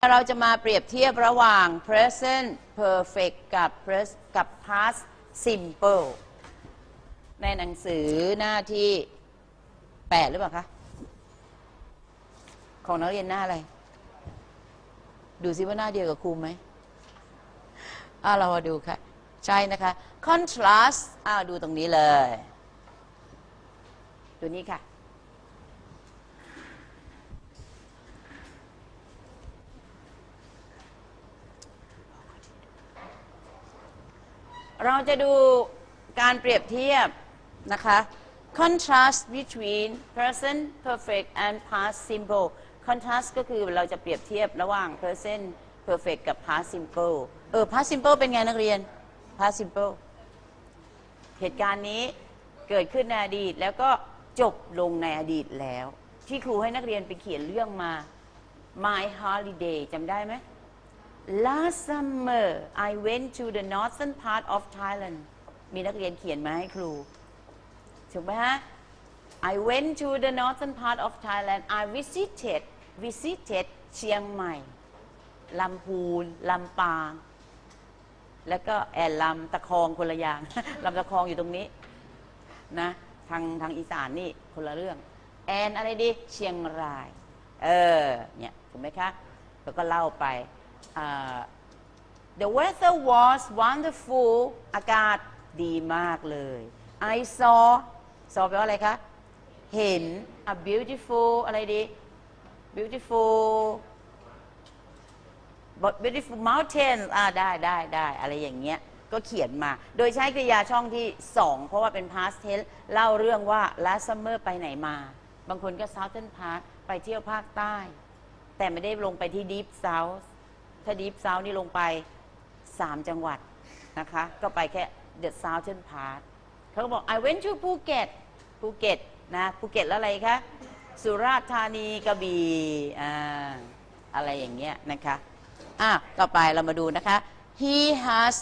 เราจะมาเปรียบเทียบระหว่าง present perfect กับ pres- กับ past simple ในหนังสือหน้าที่ 8 หรือเปล่าคะ ของนักเรียนหน้าอะไร ดูซิว่าหน้าเดียวกับครูไหมอ่าเรามาดูค่ะ ใช่นะคะ contrast อ้าวดูตรงนี้เลย ดูนี้ค่ะ เราจะดูการเปรียบเทียบนะคะ contrast between present perfect and past simple contrast ก็คือเราจะเปรียบเทียบระหว่าง present perfect กับ past simple เออ past simple เป็นไงนักเรียน past simple เหตุการณ์นี้เกิดขึ้นในอดีตแล้วก็จบลงในอดีตแล้ว ที่ครูให้นักเรียนไปเขียนเรื่องมา My holiday จำได้ไหม Last summer I went to the northern part of Thailand มีนักเรียนเขียนมาให้ครู ถูกไหมฮะ I went to the northern part of Thailand I visited visited เชียงใหม่ลำพูนลำปาง แล้วก็แอนลำตะคองคนละอย่างลำตะคองอยู่ตรงนี้นะทางทางอีสานนี่คนละเรื่อง แอนอะไรดี เชียงราย เออเนี่ยถูกไหมคะ แล้วก็เล่าไป The weather was wonderful อากาศดีมากเลย I saw saw แปลว่าอะไรคะ เห็น a beautiful อะไรดี beautiful beautiful mountain อ่าได้ได้ได้อะไรอย่างเงี้ยก็เขียนมา โดยใช้กริยาช่องที่ 2 เพราะว่าเป็น past tense เล่าเรื่องว่า last summer ไปไหนมา บางคนก็ southern part ไปเที่ยวภาคใต้ แต่ไม่ได้ลงไปที่ deep south ถ้า deep south นี่ลงไป 3 จังหวัดนะคะ ก็ไปแค่ the southern part เขาก็บอก I went to Phuket ภูเก็ตนะภูเก็ตแล้วอะไรคะ สุราษฎร์ธานีกระบี่อ่าอะไรอย่างเงี้ยนะคะอะต่อไปเรามาดูนะคะ he has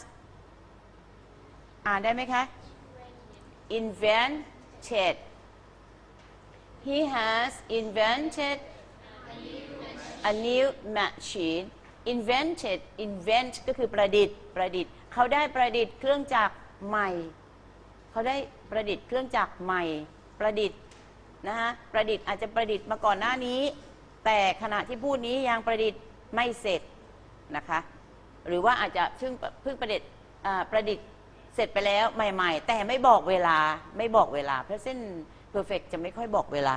อ่านได้ไหมคะ invented he has invented a new machine invented invent ก็คือประดิษฐ์ประดิษฐ์ เขาได้ประดิษฐ์เครื่องจักรใหม่ เขาได้ประดิษฐ์เครื่องจักรใหม่ ประดิษฐ์นะฮะประดิษฐ์อาจจะประดิษฐ์มาก่อนหน้านี้ แต่ขณะที่พูดนี้ยังประดิษฐ์ไม่เสร็จนะคะหรือว่าอาจจะเพิ่งเพิ่งประดิษฐ์ประดิษฐ์เสร็จไปแล้วใหม่ ๆ แต่ไม่บอกเวลาไม่บอกเวลา present perfect จะไม่ค่อยบอกเวลา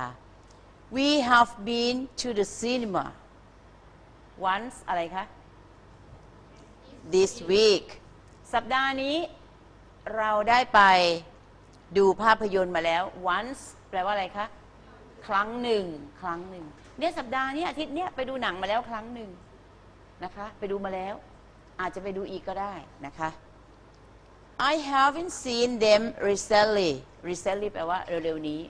we have been to the cinema once อะไรคะ this week สัปดาห์นี้เราได้ไปดูภาพยนตร์มาแล้ว once แปลว่าอะไรคะ ครั้งหนึ่ง ครั้งหนึ่ง เนี่ยสัปดาห์นี้อาทิตย์เนี้ยไปดูหนังมาแล้วครั้งหนึ่งนะคะ ไปดูมาแล้ว อาจจะไปดูอีกก็ได้นะคะ I haven't seen them recently recently แปลว่าเร็วๆนี้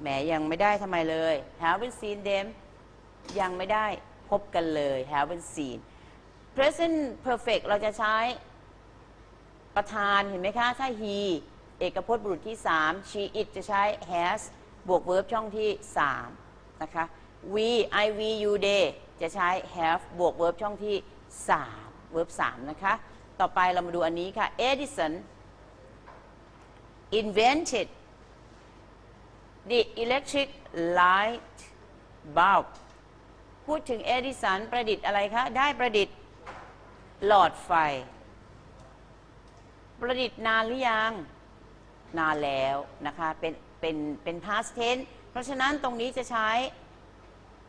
แหมยังไม่ได้ทำไมเลย haven't seen them ยังไม่ได้ บกันเลย haven't seen present perfect เราจะใช้ประธานเห็นไหมคะ ถ้า he เอกพจน์บุรุษที่ 3 she it จะใช้ has บวก verb ช่องที่ 3 นะคะ we I we you they จะใช้ have บวก verb ช่องที่ 3 verb 3 นะคะ ต่อไปเรามาดูอันนี้ค่ะ Edison invented the electric light bulb พูดถึงเอดิสันประดิษฐ์อะไรคะ ได้ประดิษฐ์หลอดไฟ ประดิษฐ์นานหรือยัง นานแล้วนะคะ เป็น เป็น เป็น past tense เพราะฉะนั้นตรงนี้จะใช้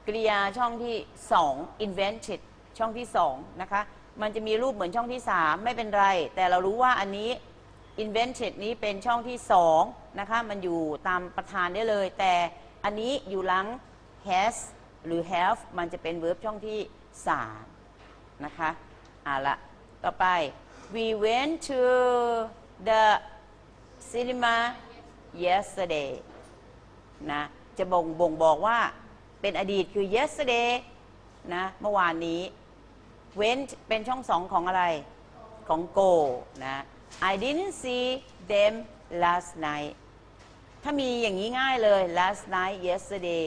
กริยาช่องที่ 2 invented ช่องที่ 2 นะคะ มันจะมีรูปเหมือนช่องที่ 3 ไม่เป็นไร แต่เรารู้ว่าอันนี้ invented นี้เป็นช่องที่ 2 นะคะ มันอยู่ตามประธานได้เลย แต่อันนี้อยู่หลัง has หรือ have มันจะเป็น verb ช่องที่3นะคะอ่าละต่อไป we went to the cinema yesterday นะจะบ่งบ่งบอกว่าเป็นอดีตคือ yesterday นะเมื่อวานนี้ went เป็นช่องสองของอะไรของ go นะ I didn't see them last night ถ้ามีอย่างนี้ง่ายเลย last night yesterday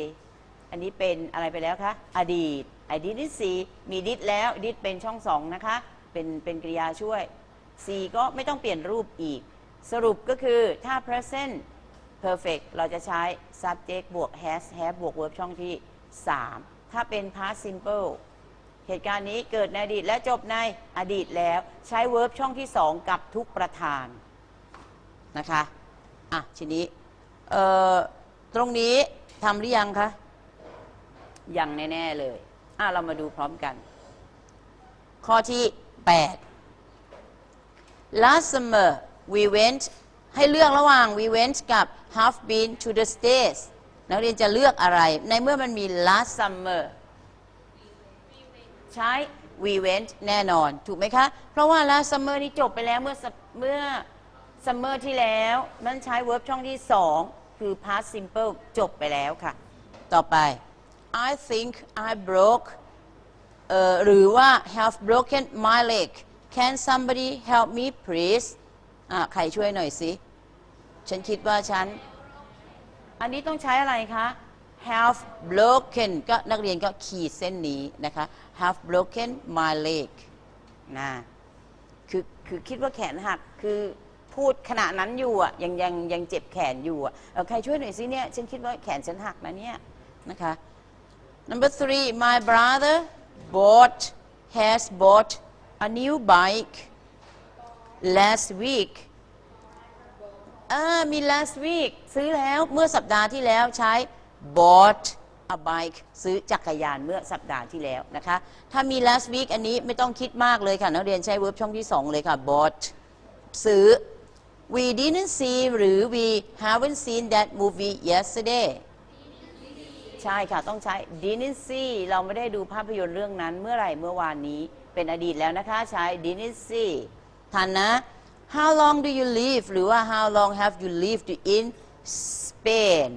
อันนี้เป็นอะไรไปแล้วคะ อดีต I didn't see มี did แล้ว did เป็นช่องสองนะคะ เป็นเป็นกริยาช่วย C ก็ไม่ต้องเปลี่ยนรูปอีก สรุปก็คือถ้า present perfect เราจะใช้ subject บวก has have บวก verb ช่องที่ 3 ถ้าเป็น past simple เหตุการณ์นี้เกิดในอดีตและจบในอดีตแล้วใช้ verb ช่องที่ 2 กับทุกประธานนะคะ อะ ทีนี้ตรงนี้ทำหรือยังคะ ยังแน่ ๆ เลยอะเรามาดูพร้อมกัน ข้อที่ 8 last summer we went ให้เลือกระหว่าง we went กับ have been to the States นักเรียนจะเลือกอะไร ในเมื่อมันมี last summer ใช้ we went แน่นอน ถูกไหมคะ เพราะว่า last summer นี่จบไปแล้วเมื่อเมื่อ summer ที่แล้วมันใช้ verb ช่องที่ 2 คือ past simple จบไปแล้วค่ะ ต่อไป I think I broke เอ่อหรือว่า have broken my leg can somebody help me please อะใครช่วยหน่อยสิ ฉันคิดว่าฉัน อันนี้ต้องใช้อะไรคะ have broken ก็นักเรียนก็ขีดเส้นนี้นะคะ have broken my leg นะคือคือคิดว่าแขนหัก คือพูดขณะนั้นอยู่อะยังยังยังเจ็บแขนอยู่อะใครช่วยหน่อยสิเนี่ย ฉันคิดว่าแขนฉันหักนะเนี่ยนะคะ number three my brother bought has bought a new bike last week มี last week ซื้อแล้วเมื่อสัปดาห์ที่แล้วใช้ bought a bike ซื้อจักรยานเมื่อสัปดาห์ที่แล้วนะคะ ถ้ามี last week อันนี้ไม่ต้องคิดมากเลยค่ะ นักเรียนใช้ verb ช่องที่ 2 เลยค่ะ bought ซื้อ we didn't see หรือ we haven't seen that movie yesterday ใช่ค่ะ ต้องใช้ didn't see เราไม่ได้ดูภาพยนตร์เรื่องนั้นเมื่อไหร่เมื่อวานนี้เป็นอดีตแล้วนะคะใช้ didn't see ทันนะ how long do you live หรือว่า how long have you lived in Spain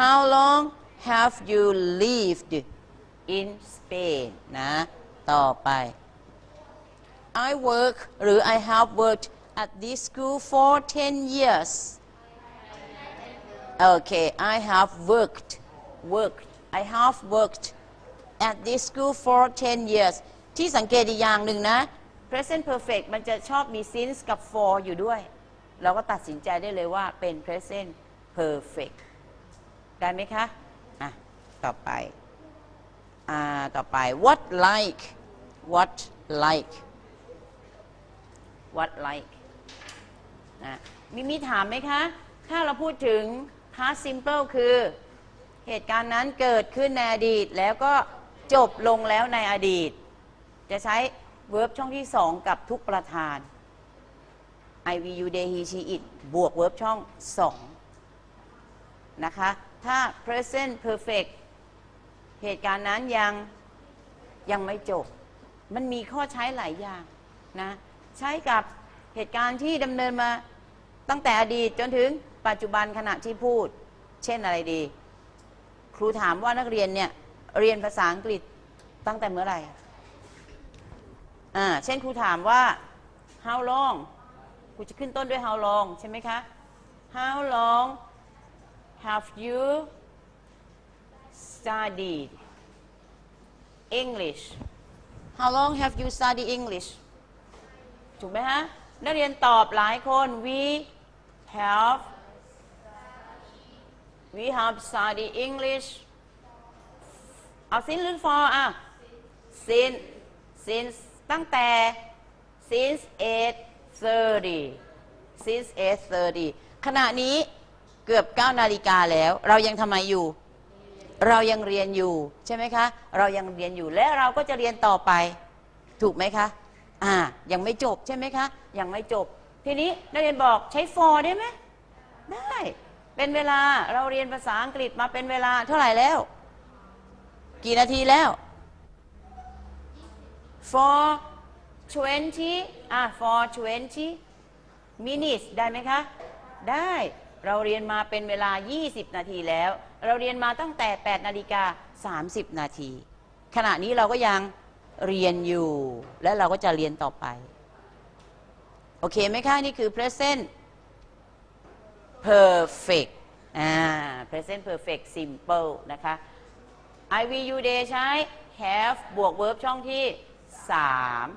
how long have you lived in Spain นะ ต่อไป I work หรือ I have worked at this school for 10 years Okay I have worked worked I have worked at this school for 10 years ที่สังเกตอีกอย่างหนึ่งนะ present perfect มันจะชอบมี since กับ for อยู่ด้วย เราก็ตัดสินใจได้เลยว่าเป็น present perfect ได้ไหมคะอะต่อไปอ่าต่อไป what like what like what like นะมีมีถามไหมคะ ถ้าเราพูดถึง past simple คือเหตุการณ์นั้นเกิดขึ้นในอดีต แล้วก็จบลงแล้วในอดีต จะใช้ verb ช่องที่ 2 กับทุกประธาน I V U they he she it บวก verb ช่อง 2 นะคะ ถ้า present perfect เหตุการณ์นั้นยังยังไม่จบ มันมีข้อใช้หลายอย่างนะ ใช้กับเหตุการณ์ที่ดำเนินมาตั้งแต่อดีตจนถึง ปัจจุบันขณะที่พูด เช่นอะไรดี ครูถามว่านักเรียนเนี่ยเรียนภาษาอังกฤษตั้งแต่เมื่อไหร่อ่าเช่นครูถามว่า how long ครูจะขึ้นต้นด้วย how long ใช่ไหมคะ how long have you studied English how long have you studied English ถูกไหมฮะ นักเรียนตอบหลายคน we have we have studied English เอา since หรือ for อะ since since ตั้งแต่ since 8:30 since 8:30 ขณะนี้เกือบ 9 นาฬิกาแล้ว เรายังทำไมอยู่ เรายังเรียนอยู่ ใช่ไหมคะ เรายังเรียนอยู่และเราก็จะเรียนต่อไป ถูกไหมคะ อ่า ยังไม่จบใช่ไหมคะ ยังไม่จบ ทีนี้นักเรียนบอกใช้ for ได้ไหมได้ เป็นเวลาเราเรียนภาษาอังกฤษมาเป็นเวลาเท่าไหร่แล้ว กี่นาทีแล้ว for 20อะ for 20 minutes ได้ไหมคะ ได้เราเรียนมาเป็นเวลา 20 นาทีแล้ว เราเรียนมาตั้งแต่ 8 นาฬิกา 30 นาที ขณะนี้เราก็ยังเรียนอยู่ และเราก็จะเรียนต่อไป โอเคไหมคะ นี่คือ present perfect อ่า present perfect simple นะคะ I will you they ใช้ have บวก verb ช่องที่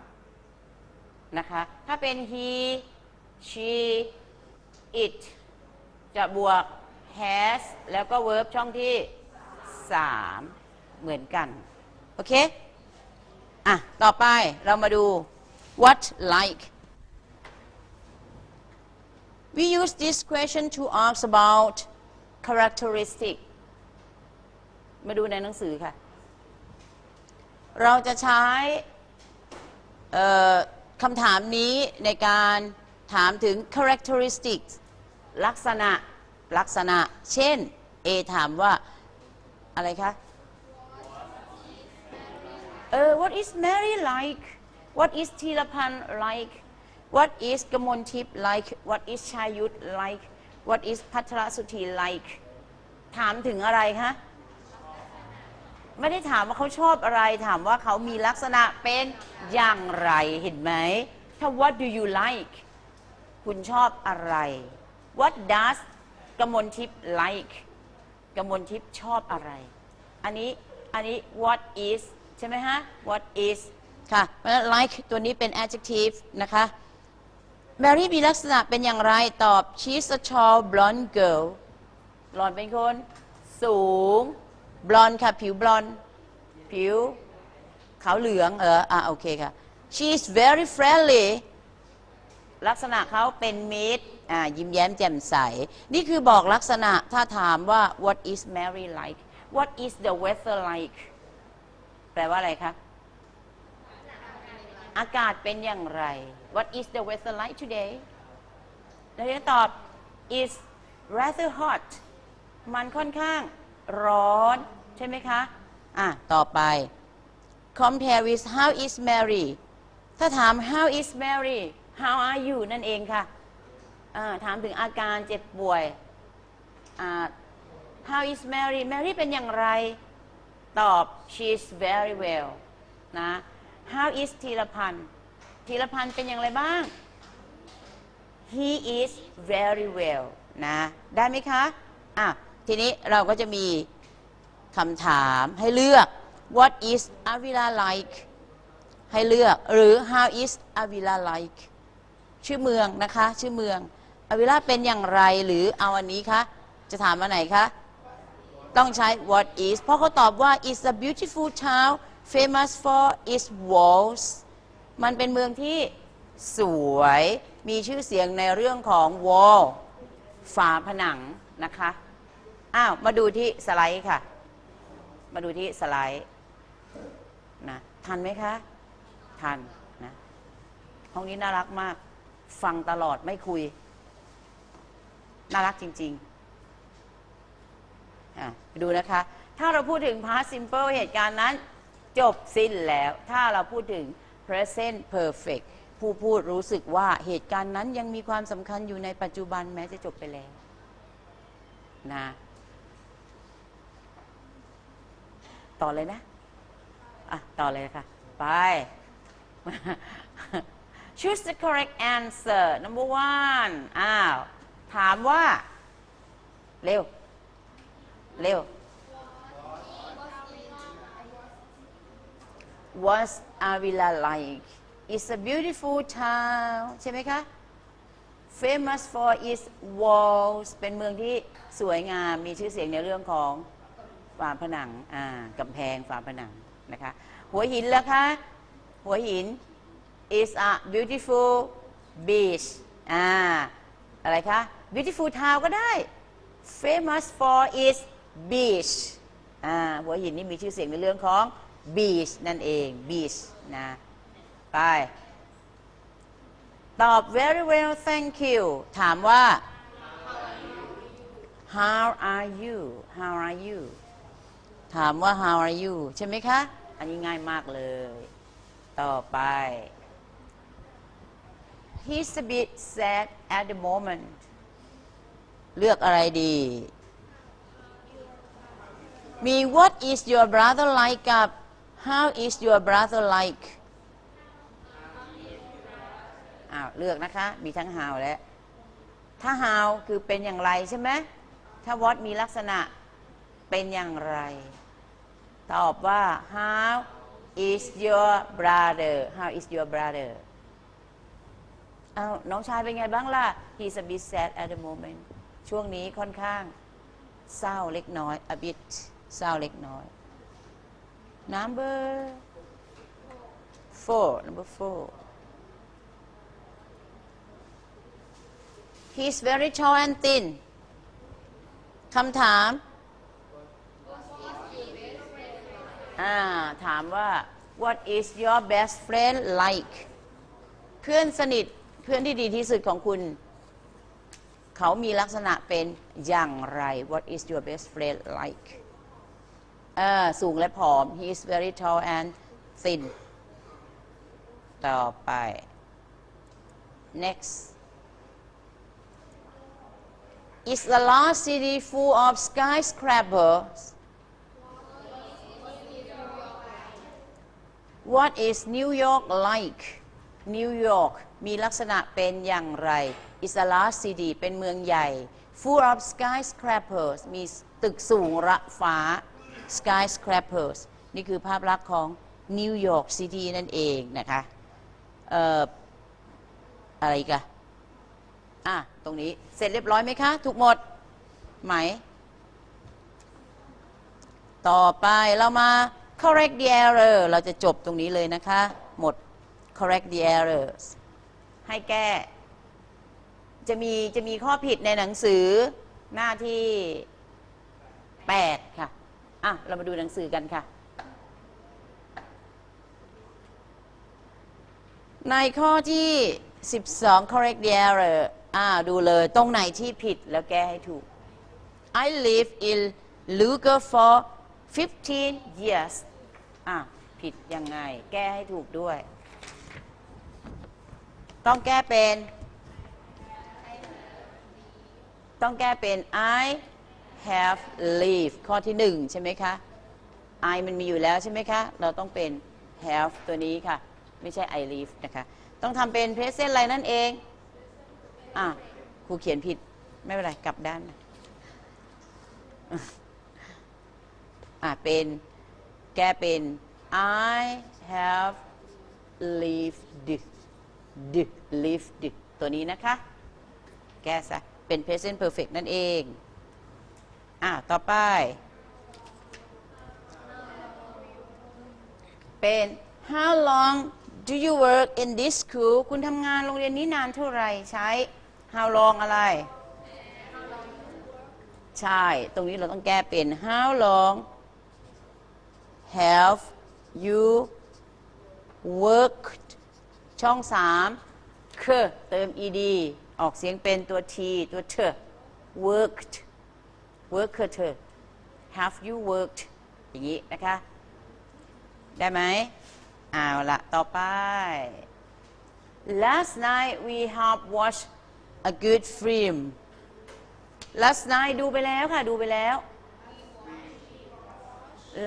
3 นะคะ ถ้าเป็น he she it จะบวก has แล้วก็ verb ช่องที่ 3 เหมือนกัน โอเค อะ ต่อไปเรามาดู what like we use this question to ask about characteristic มาดูในหนังสือค่ะ เราจะใช้คำถามนี้ในการถามถึง characteristics ลักษณะลักษณะ เช่น A ถามว่า อะไรคะ เออ what is Mary like what is ธีรพันธ์ like what is กมลทิพย์ like what is ชายุทธ like what is พัทรสุธี like ถามถึงอะไรคะไม่ได้ถามว่าเขาชอบอะไร ถามว่าเขามีลักษณะเป็นอย่างไรเห็นไหมถ้า what do you like คุณชอบอะไร what does กมลทิพย์ like กมลทิพย์ชอบอะไร อันนี้ อันนี้ what is ใช่ไหมฮะ what is ค่ะเพราะฉะนั้น like ตัวนี้เป็น adjective นะคะ Mary มีลักษณะเป็นอย่างไรตอบ she's a tall blonde girl หล่อนเป็นคน สูง บลอนด์ค่ะ ผิวบลอนด์ผิว ขาวเหลือง เออ อะ โอเคค่ะ she's very friendly ลักษณะเขาเป็นมิตร อ่า ยิ้มแย้มแจ่มใส นี่คือบอกลักษณะถ้าถามว่า what is Mary like what is the weather like แปลว่าอะไรคะ อากาศเป็นอย่างไร what is the weather like today แล้วจะตอบ is rather hot มันค่อนข้างร้อน ใช่ไหมคะ อะ ต่อไป compare with how is Mary ถ้าถาม how is Mary how are you นั่นเองค่ะอ่าถามถึงอาการเจ็บป่วย how is Mary Mary เป็นอย่างไร ตอบ she is very well นะ how is ธีรพันธ์ธีรพันธ์เป็นอย่างไรบ้าง he is very well นะ ได้ไหมคะ อะ ทีนี้เราก็จะมีคำถามให้เลือก what is Avila like ให้เลือกหรือ how is Avila like ชื่อเมืองนะคะ ชื่อเมือง Avila เป็นอย่างไรหรือเอาอันนี้คะจะถามอันไหนคะ ต้องใช้ what is เพราะเขาตอบว่า is a beautiful town famous for its walls มันเป็นเมืองที่สวยมีชื่อเสียงในเรื่องของ wall ฝาผนังนะคะ อ้าว มาดูที่สไลด์ค่ะ มาดูที่สไลด์นะทันไหมคะ ทันนะห้องนี้น่ารักมาก ฟังตลอดไม่คุย น่ารักจริงๆอะไปดูนะคะ ถ้าเราพูดถึง past simple เหตุการณ์นั้น จบสิ้นแล้ว ถ้าเราพูดถึง present perfect ผู้พูดรู้สึกว่าเหตุการณ์นั้นยังมีความสำคัญอยู่ในปัจจุบันแม้จะจบไปแล้วนะต่อเลยนะ อะ ต่อเลยค่ะ ไป choose the correct answer number one อ้าว ถามว่า เร็ว เร็ว What's Avila like It's a beautiful town ใช่ไหมคะ famous for its walls เป็นเมืองที่สวยงาม มีชื่อเสียงในเรื่องของฝาผนังอ่ากำแพงฝาผนังนะคะ หัวหินแล้วคะ หัวหิน is a beautiful beach อ่า อะไรคะ beautiful town ก็ได้ famous for its beach อ่า หัวหินนี่มีชื่อเสียงในเรื่องของ beach นั่นเอง beach นะไป ตอบ very well thank you ถามว่า how are you how are you ถามว่า how are you ใช่ไหมคะ อันนี้ง่ายมากเลย ต่อไป he's a bit sad at the moment เลือกอะไรดี มี what is your brother like กับ how is your brother like อ้าวเลือกนะคะ มีทั้ง how และ ถ้า how คือเป็นอย่างไรใช่ไหม ถ้า what มีลักษณะเป็นอย่างไร ตอบว่า how is your brother how is your brother เอาน้องชายเป็นไงบ้างล่ะ he's a bit sad at the moment ช่วงนี้ค่อนข้างเศร้าเล็กน้อย a bit เศร้าเล็กน้อย number four number four he's very tall and thin คำถามอ่าถามว่า what is your best friend like เพื่อนสนิทเพื่อนที่ดีที่สุดของคุณ เขามีลักษณะเป็นอย่างไร what is your best friend like สูงและผอม he is very tall and thin ต่อไป next is the large city full of skyscrapers What is New York like New York มีลักษณะเป็นอย่างไร Is a large city เป็นเมืองใหญ่ full of skyscrapers มีตึกสูงระฟ้า skyscrapers นี่คือภาพลักษณ์ของ New York City นั่นเองนะคะเอ่ออะไรกันอะ ตรงนี้เสร็จเรียบร้อยไหมคะ ถูกหมดไหม ต่อไปเรามา correct the error เราจะจบตรงนี้เลยนะคะ หมด correct the errors ให้แก้ จะมีจะมีข้อผิดในหนังสือหน้าที่ 8 ค่ะ อะ เรามาดูหนังสือกันค่ะ ในข้อที่ 12 correct the error อ่าดูเลยตรงไหนที่ผิดแล้วแก้ให้ถูก I live in Luger for 15 years อะ ผิดยังไง แก้ให้ถูกด้วย ต้องแก้เป็น ต้องแก้เป็น I have lived ข้อที่หนึ่งใช่ไหมคะ I มันมีอยู่แล้วใช่ไหมคะ เราต้องเป็น have ตัวนี้ค่ะ ไม่ใช่ I live นะคะ ต้องทำเป็น present อะไรนั่นเอง อะครูเขียนผิด ไม่เป็นไร กลับด้าน อะ เป็น แก้เป็น I have lived d lived ตัวนี้นะคะ แก้ซะเป็น present perfect นั่นเอง อะต่อไป เป็น how long do you work in this school คุณทำงานโรงเรียนนี้นานเท่าไหร่ใช้ how long อะไร ใช่ ตรงนี้เราต้องแก้เป็น how long have you worked ช่องสามคเติม ed ออกเสียงเป็นตัว t ตัวเ worked worker เธอ have you worked อย่างนี้นะคะ ได้ไหมเอาละต่อไป last night we have watched a good film last night ดูไปแล้วค่ะ ดูไปแล้ว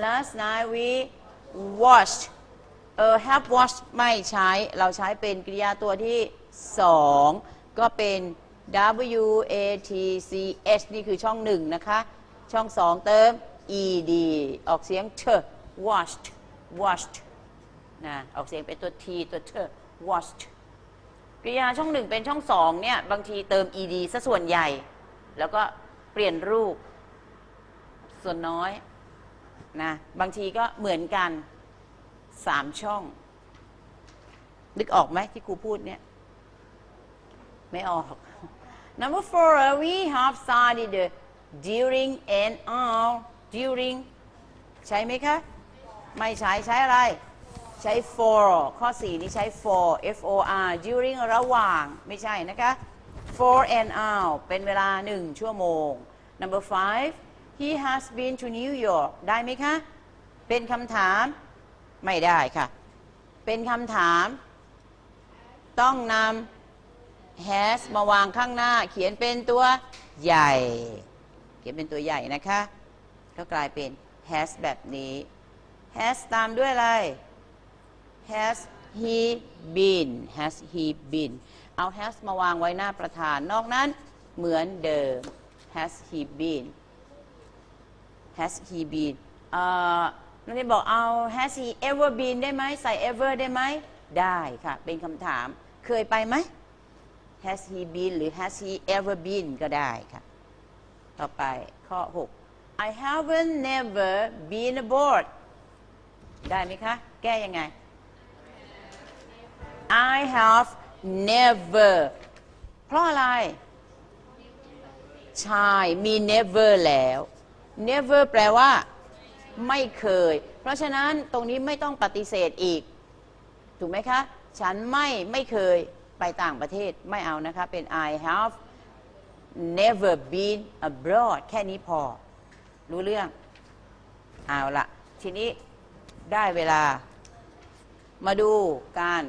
last night we watched เออ have watched ไม่ใช้ เราใช้เป็นกริยาตัวที่สองก็เป็น W A T C H นี่คือช่องหนึ่งนะคะ ช่องสองเติม E D ออกเสียงเ watched watched นะออกเสียงเป็นตัว T ตัวเ watched กริยาช่องหนึ่งเป็นช่องสองเนี่ยบางทีเติม ed ซะส่วนใหญ่ แล้วก็เปลี่ยนรูป ส่วนน้อยนะบางทีก็เหมือนกันสามช่อง นึกออกไหมที่ครูพูดเนี่ย ไม่ออก number four we have studied during and all during ใช้ไหมคะ ไม่ใช้ใช้อะไร ใช้ for ข้อ 4 นี้ใช้ for f o r during ระหว่าง ไม่ใช่นะคะ for and out เป็นเวลา 1 ชั่วโมง number five he has been to New York ได้ไหมคะ เป็นคำถาม ไม่ได้ค่ะ เป็นคำถาม ต้องนำ has มาวางข้างหน้า เขียนเป็นตัวใหญ่ เขียนเป็นตัวใหญ่นะคะ ก็กลายเป็น has แบบนี้ has ตามด้วยอะไร has he been has he been เอา has มาวางไว้หน้าประธาน นอกนั้นเหมือนเดิม has he been has he been เอ่อนักเรียนบอกเอา has he ever been ได้ไหมใส่ ever ได้ไหม ได้ค่ะ เป็นคำถาม เคยไปไหม has he been หรือ has he ever been ก็ได้ค่ะ ต่อไปข้อ 6 I haven't never been aboard ได้ไหมคะ แก้ยังไง I have never เพราะอะไร ใช่ มี never แล้ว never แปลว่า ไม่เคย เพราะฉะนั้นตรงนี้ไม่ต้องปฏิเสธอีก ถูกไหมคะ ฉันไม่ไม่เคย ไปต่างประเทศไม่เอานะคะ เป็น I have never been abroad แค่นี้พอ รู้เรื่อง เอาละทีนี้ได้เวลามาดูการ